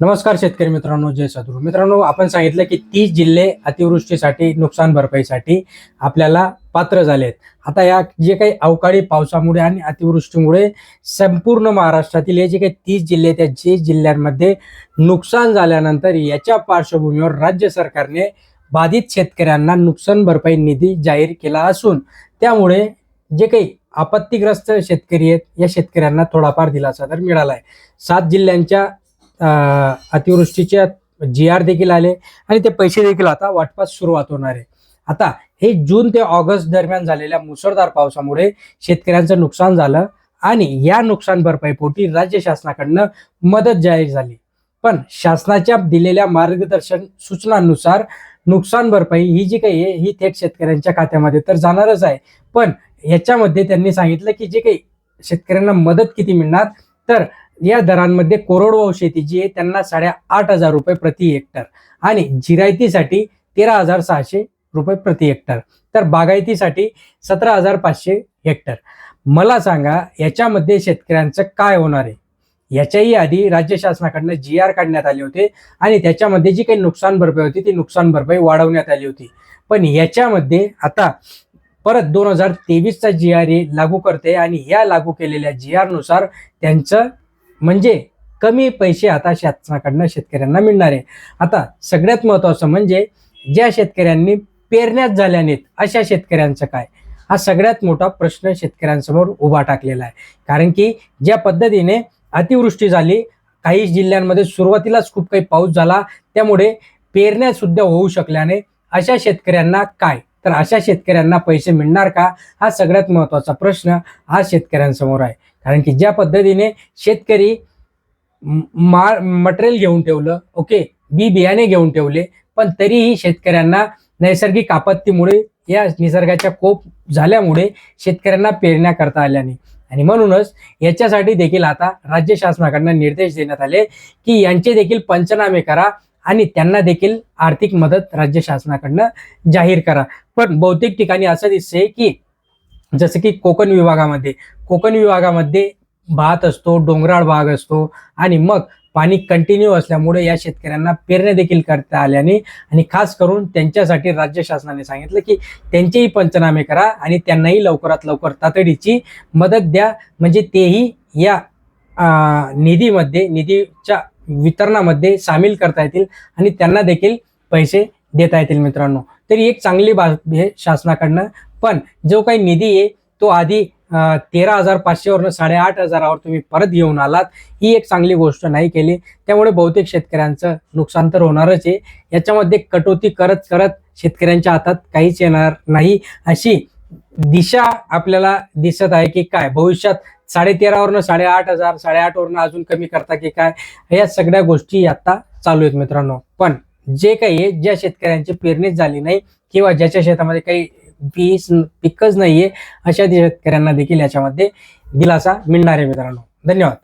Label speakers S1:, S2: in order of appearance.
S1: नमस्कार शेतकरी मित्रांनो जय सद्गुरू. मित्रांनो आपण सांगितलं की तीस जिल्हे अतिवृष्टीसाठी नुकसान भरपाईसाठी आपल्याला पात्र झाले आहेत आता या जे काही अवकाळी पावसामुळे आणि अतिवृष्टीमुळे संपूर्ण महाराष्ट्रातील हे जे काही तीस जिल्हे आहेत, त्या जे जिल्ह्यांमध्ये नुकसान झाल्यानंतर याच्या पार्श्वभूमीवर राज्य सरकारने बाधित शेतकऱ्यांना नुकसान भरपाई निधी जाहीर केला असून त्यामुळे जे काही आपत्तीग्रस्त शेतकरी आहेत या शेतकऱ्यांना थोडाफार दिलासा तर मिळाला आहे सात जिल्ह्यांच्या अतिवृष्टीच्या जी आर देखील आले आणि ते पैसे देखील आता वाटपास सुरुवात होणार आहे. आता हे जून ते ऑगस्ट दरम्यान झालेल्या मुसळधार पावसामुळे शेतकऱ्यांचं नुकसान झालं आणि या नुकसान भरपाईपोटी राज्य शासनाकडनं मदत जाहीर झाली. पण शासनाच्या दिलेल्या मार्गदर्शन सूचनांनुसार नुकसान भरपाई ही जी काही आहे ही थेट शेतकऱ्यांच्या खात्यामध्ये तर जाणारच आहे. पण याच्यामध्ये त्यांनी सांगितलं की जे काही शेतकऱ्यांना मदत किती मिळणार तर या दरांमध्ये कोरडवाहू शेती जी आहे त्यांना साडेआठ हजार रुपये प्रति हेक्टर आणि जिरायतीसाठी तेरा हजार सहाशे रुपये प्रति हेक्टर. तर बागायतीसाठी सतरा हजार पाचशे हेक्टर. मला सांगा याच्यामध्ये शेतकऱ्यांचं काय होणार आहे? याच्याही आधी राज्य शासनाकडनं जी आर काढण्यात आले होते आणि त्याच्यामध्ये जी काही नुकसान भरपाई होती ती नुकसान भरपाई वाढवण्यात आली होती. पण याच्यामध्ये आता परत दोन हजार तेवीसचा जी आर लागू करते आणि या लागू केलेल्या जी आरनुसार त्यांचं म्हणजे कमी पैसे आता शासनाकडनं शेतकऱ्यांना मिळणार आहे. आता सगळ्यात महत्वाचं म्हणजे ज्या शेतकऱ्यांनी पेरण्यात झाल्या नाहीत अशा शेतकऱ्यांचं काय? हा सगळ्यात मोठा प्रश्न शेतकऱ्यांसमोर उभा टाकलेला आहे. कारण की ज्या पद्धतीने अतिवृष्टी झाली काही जिल्ह्यांमध्ये सुरुवातीलाच खूप काही पाऊस झाला त्यामुळे पेरण्या सुद्धा होऊ शकल्याने अशा शेतकऱ्यांना काय? तर अशा शेतकऱ्यांना पैसे मिळणार का? हा सगळ्यात महत्त्वाचा प्रश्न हा शेतकऱ्यांसमोर आहे. कारण की ज्या पद्धतीने शेतकरी माल मा मटेरियल घेऊन ठेवलं ओके बी बियाणे घेऊन ठेवले पण तरीही शेतकऱ्यांना नैसर्गिक आपत्तीमुळे या निसर्गाच्या कोप झाल्यामुळे शेतकऱ्यांना पेरण्या करता आल्या नाही. आणि म्हणूनच याच्यासाठी देखील आता राज्य शासनाकडनं निर्देश देण्यात आले की यांचे देखील पंचनामे करा आणि त्यांना देखील आर्थिक मदत राज्य शासनाकडनं जाहीर करा. पण बहुतेक ठिकाणी असं दिसते की जसं की कोकण विभागामध्ये कोकण विभागामध्ये भात असतो डोंगराळ भाग असतो आणि मग पाणी कंटिन्यू असल्यामुळे या शेतकऱ्यांना पेरण्या देखील करता आल्याने आणि खास करून त्यांच्यासाठी राज्य शासनाने सांगितलं की त्यांचेही पंचनामे करा आणि त्यांनाही लवकरात लवकर तातडीची मदत द्या. म्हणजे तेही या निधीमध्ये निधीच्या वितरणामध्ये सामील करता येतील आणि त्यांना देखील पैसे देता येतील मित्रांनो. तरी एक चांगली बाब हे शासनाकडनं पण जो काही निधी आहे तो आधी तेरा हजार पाचशेवरनं साडेआठ हजारावर तुम्ही परत घेऊन आलात ही एक चांगली गोष्ट नाही केली. त्यामुळे बहुतेक शेतकऱ्यांचं नुकसान तर होणारच आहे. याच्यामध्ये कटोती करत करत शेतकऱ्यांच्या हातात काहीच येणार नाही. अशी दिशा आपल्याला दिसत आहे की काय? भविष्यात साडे तेरावरनं साडेआठ हजार साडेआठवरनं अजून कमी करता की काय? या सगळ्या गोष्टी आता चालू आहेत मित्रांनो. पण जे काही आहे ज्या शेतकऱ्यांची पेरणीच झाली नाही किंवा ज्याच्या शेतामध्ये काही पीस पिकच नाहीये अशा शेतकऱ्यांना देखील याच्यामध्ये दिलासा मिळणार आहे मित्रांनो. धन्यवाद.